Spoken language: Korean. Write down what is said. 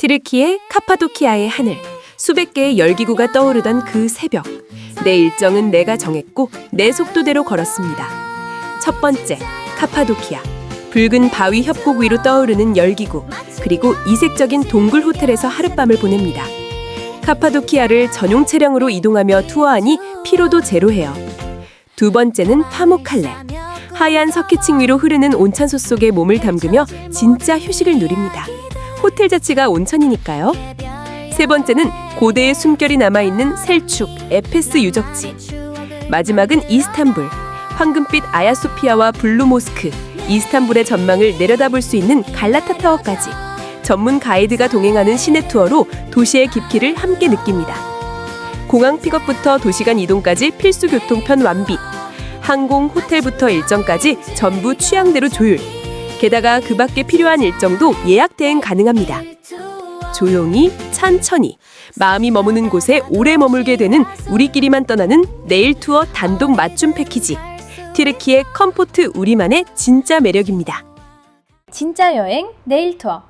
티르키의 카파도키아의 하늘, 수백 개의 열기구가 떠오르던 그 새벽. 내 일정은 내가 정했고 내 속도대로 걸었습니다. 첫 번째, 카파도키아. 붉은 바위 협곡 위로 떠오르는 열기구, 그리고 이색적인 동굴 호텔에서 하룻밤을 보냅니다. 카파도키아를 전용 차량으로 이동하며 투어하니 피로도 제로해요. 두 번째는 파묵칼레. 하얀 석회층 위로 흐르는 온천수 속에 몸을 담그며 진짜 휴식을 누립니다. 호텔 자체가 온천이니까요. 세 번째는 고대의 숨결이 남아있는 셀축, 에페스 유적지. 마지막은 이스탄불. 황금빛 아야소피아와 블루 모스크, 이스탄불의 전망을 내려다볼 수 있는 갈라타 타워까지. 전문 가이드가 동행하는 시내 투어로 도시의 깊이를 함께 느낍니다. 공항 픽업부터 도시간 이동까지 필수 교통편 완비. 항공, 호텔부터 일정까지 전부 취향대로 조율. 게다가 그 밖에 필요한 일정도 예약 대행 가능합니다. 조용히, 천천히, 마음이 머무는 곳에 오래 머물게 되는 우리끼리만 떠나는 내일 투어 단독 맞춤 패키지. 티르키의 컴포트 우리만의 진짜 매력입니다. 진짜 여행 내일 투어